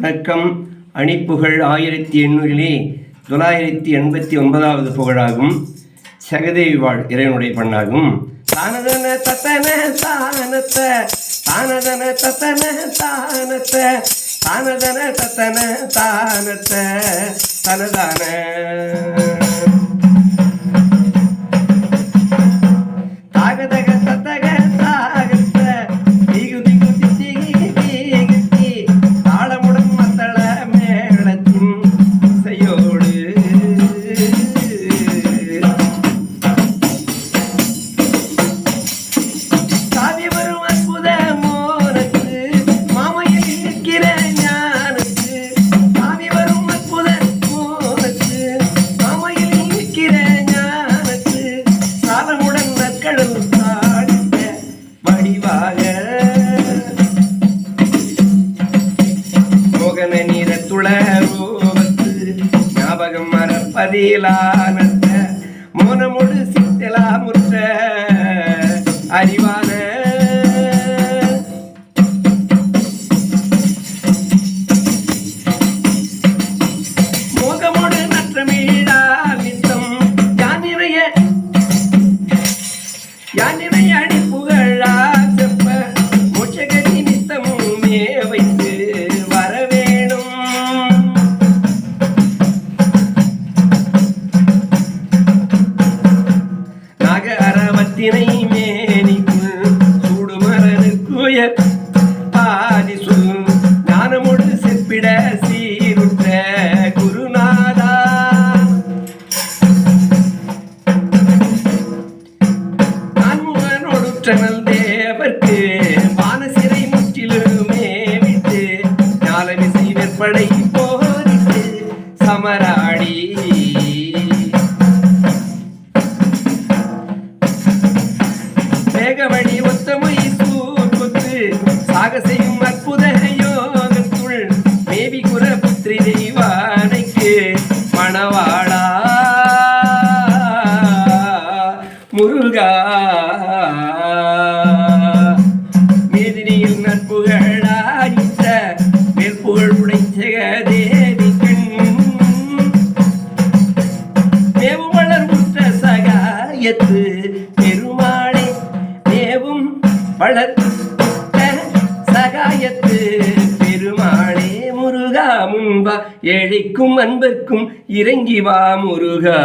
வணக்கம். அணிப்புகழ் ஆயிரத்தி எண்ணூறிலே தொள்ளாயிரத்தி எண்பத்தி ஒன்பதாவது புகழாகும். சகதேவி வாழ் இறைவனுடைய பண்ணாகும். தானதன தத்தன தானத்த தானதன தத்தன தானத்த தானதன தத்தன தானத்த தனதான. சாலமுடன் நற்கடல் வடிவாக. மோகன நீரத்துள ரூபத்து ஞாபகம் மறப்பதிலானத்த மோனமுடு சித்தலா முற்ற அறிவான துயர் பாதி சொல் செப்பிட சீருற்ற குருநாதா. நான்முகனொடுற்றனல் தேவர்க்கு வானசிறை முற்றிலுமே விட்டு ஞானமிசை வெற்படை போரிட்டு சமராடி. வேகவழி ஒத்தமை சாகசையும் அற்புத யோகத்துள் மேவி குர புத்திரி தெய்வானைக்கு மணவாளா. முருகா. மேதினியில் நட்புகளாயிட்ட மேற்புகழ் உடைச்சக தேவி கண் மேவும் சகாயத்து பெருமாளே மேவும் வளர் சகாயத்து பெருமாளே முருகா முன்பா. ஏழைக்கும் அன்பர்க்கும் இறங்கி வா முருகா.